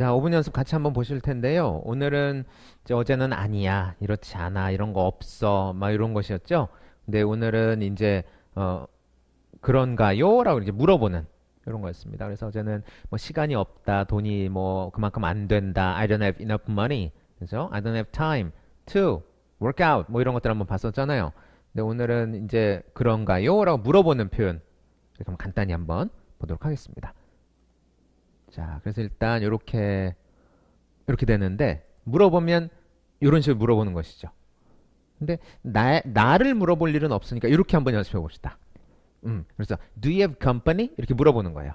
자, 5분 연습 같이 한번 보실 텐데요. 오늘은 이제 어제는 아니야, 이렇지 않아, 이런 거 없어, 막 이런 것이었죠. 근데 오늘은 이제 어 그런가요? 라고 이제 물어보는 이런 거였습니다. 그래서 어제는 뭐 시간이 없다, 돈이 뭐 그만큼 안 된다, I don't have enough money, 그죠? I don't have time to work out, 뭐 이런 것들 한번 봤었잖아요. 근데 오늘은 이제 그런가요? 라고 물어보는 표현, 그럼 간단히 한번 보도록 하겠습니다. 자, 그래서 일단 이렇게 이렇게 되는데 물어보면 이런 식으로 물어보는 것이죠. 근데 나, 나를 물어볼 일은 없으니까 이렇게 한번 연습해 봅시다. 음, 그래서 Do you have company? 이렇게 물어보는 거예요.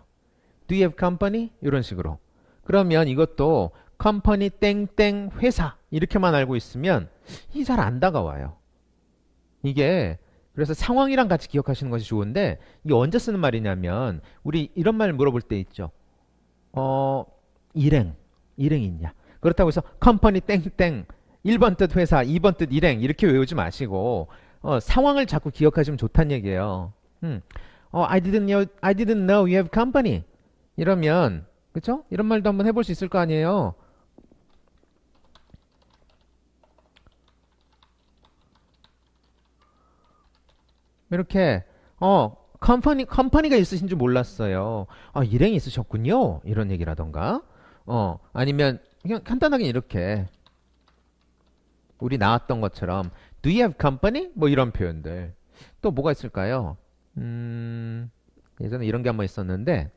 Do you have company? 이런 식으로. 그러면 이것도 company 땡땡 회사 이렇게만 알고 있으면 이 잘 안 다가와요. 이게 그래서 상황이랑 같이 기억하시는 것이 좋은데 이게 언제 쓰는 말이냐면 우리 이런 말 물어볼 때 있죠. 어, 일행, 일행이 있냐? 그렇다고 해서 컴퍼니 땡땡 1번 뜻 회사, 2번 뜻 일행 이렇게 외우지 마시고 어, 상황을 자꾸 기억하시면 좋다는 얘기예요. 음. 어, I didn't know, I didn't know you have company. 이러면 그쵸? 이런 말도 한번 해볼 수 있을 거 아니에요. 이렇게 어 컴퍼니 컴퍼니가 있으신 줄 몰랐어요. 아 일행이 있으셨군요. 이런 얘기라던가 어 아니면 그냥 간단하게 이렇게 우리 나왔던 것처럼 Do you have company? 뭐 이런 표현들 또 뭐가 있을까요? 음 예전에 이런 게 한번 있었는데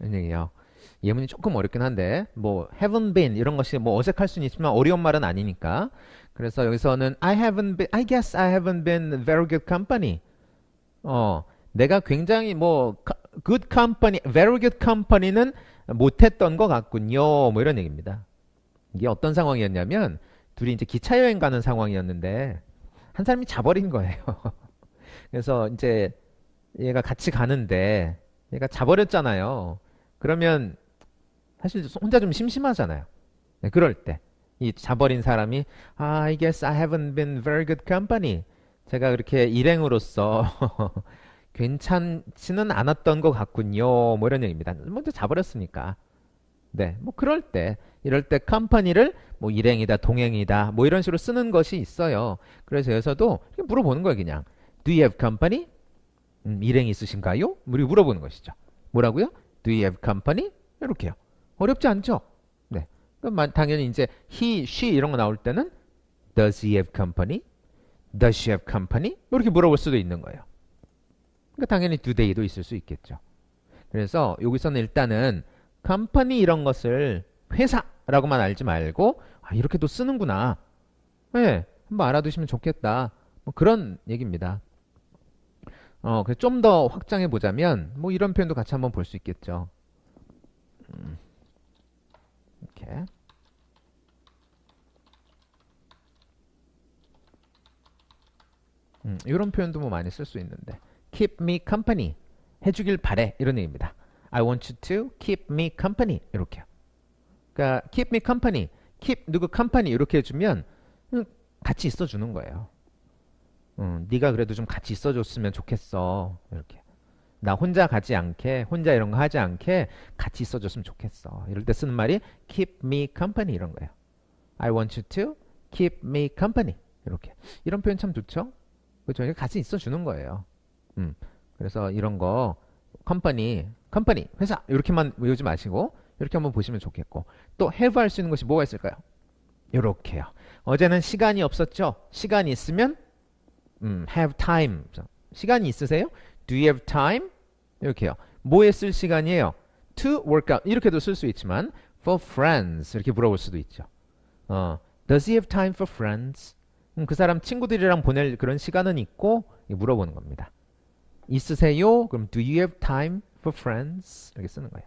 이런 얘기요. 예문이 조금 어렵긴 한데 뭐 haven't been 이런 것이 뭐 어색할 수는 있지만 어려운 말은 아니니까. 그래서 여기서는 I haven't been I guess I haven't been very good company. 어 내가 굉장히 뭐 good company very good company는 못했던 것 같군요. 뭐 이런 얘기입니다. 이게 어떤 상황이었냐면 둘이 이제 기차 여행 가는 상황이었는데 한 사람이 자버린 거예요. 그래서 이제 얘가 같이 가는데 얘가 자버렸잖아요. 그러면 사실 혼자 좀 심심하잖아요. 네, 그럴 때. 이 자버린 사람이 아, I guess I haven't been very good company. 제가 그렇게 일행으로서 괜찮지는 않았던 것 같군요. 뭐 이런 얘기입니다. 먼저 자버렸으니까. 네, 뭐 그럴 때 이럴 때 컴퍼니를 뭐 일행이다, 동행이다, 뭐 이런 식으로 쓰는 것이 있어요. 그래서 여기서도 물어보는 거예요, 그냥. Do you have company? 음, 일행 있으신가요? 우리 물어보는 것이죠. 뭐라고요? Do you have company? 이렇게요. 어렵지 않죠? 네. 그럼 당연히 이제 he, she 이런 거 나올 때는 does he have company? does she have company? 이렇게 물어볼 수도 있는 거예요. 그러니까 당연히 do they도 있을 수 있겠죠. 그래서 여기서는 일단은 company 이런 것을 회사라고만 알지 말고 아, 이렇게도 쓰는구나. 네, 한번 알아두시면 좋겠다. 뭐 그런 얘기입니다. 어, 좀 더 확장해 보자면 뭐 이런 표현도 같이 한번 볼 수 있겠죠. 음. 이렇게 음, 이런 표현도 뭐 많이 쓸 수 있는데 keep me company 해주길 바래 이런 얘기입니다. I want you to keep me company 이렇게요. 그러니까 keep me company, keep 누구 company 이렇게 해주면 음, 같이 있어주는 거예요. 음, 네가 그래도 좀 같이 있어줬으면 좋겠어 이렇게. 나 혼자 가지 않게 혼자 이런 거 하지 않게 같이 있어줬으면 좋겠어. 이럴 때 쓰는 말이 keep me company 이런 거예요. I want you to keep me company. 이렇게. 이런 표현 참 좋죠? 그렇죠? 같이 있어주는 거예요. 음. 그래서 이런 거 company company 회사 이렇게만 외우지 마시고 이렇게 한번 보시면 좋겠고. 또 have 할 수 있는 것이 뭐가 있을까요? 이렇게요. 어제는 시간이 없었죠? 시간이 있으면 음, have time. 시간이 있으세요 Do you have time? 이렇게요. 뭐에 쓸 시간이에요? To work out. 이렇게도 쓸 수 있지만 for friends 이렇게 물어볼 수도 있죠. 어, Does he have time for friends? 음, 그 사람 친구들이랑 보낼 그런 시간은 있고 물어보는 겁니다. 있으세요? 그럼 Do you have time for friends? 이렇게 쓰는 거예요.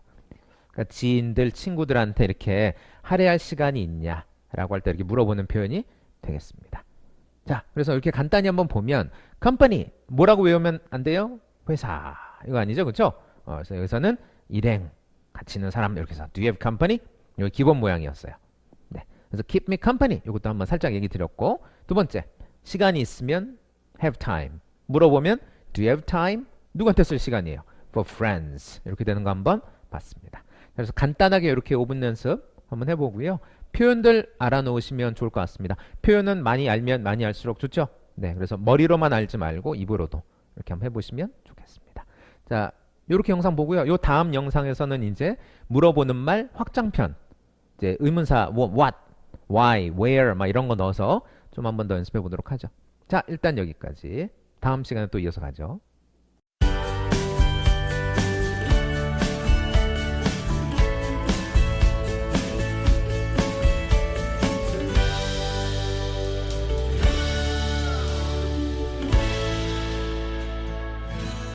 그러니까 지인들, 친구들한테 이렇게 할애할 시간이 있냐? 라고 할 때 이렇게 물어보는 표현이 되겠습니다. 자, 그래서 이렇게 간단히 한번 보면 company 뭐라고 외우면 안 돼요? 회사 이거 아니죠, 그렇죠? 어, 그래서 여기서는 일행 같이 있는 사람 이렇게 해서 Do you have company? 이거 기본 모양이었어요. 네, 그래서 keep me company 이것도 한번 살짝 얘기 드렸고 두 번째 시간이 있으면 have time. 물어보면 do you have time? 누구한테 쓸 시간이에요? for friends. 이렇게 되는 거 한번 봤습니다. 그래서 간단하게 이렇게 5분 연습 한번 해보고요. 표현들 알아놓으시면 좋을 것 같습니다. 표현은 많이 알면 많이 알수록 좋죠? 네, 그래서 머리로만 알지 말고 입으로도 이렇게 한번 해보시면 좋겠습니다. 자, 이렇게 영상 보고요. 요 다음 영상에서는 이제 물어보는 말 확장편, 이제 의문사 what, why, where 막 이런 거 넣어서 좀 한번 더 연습해 보도록 하죠. 자, 일단 여기까지. 다음 시간에 또 이어서 가죠.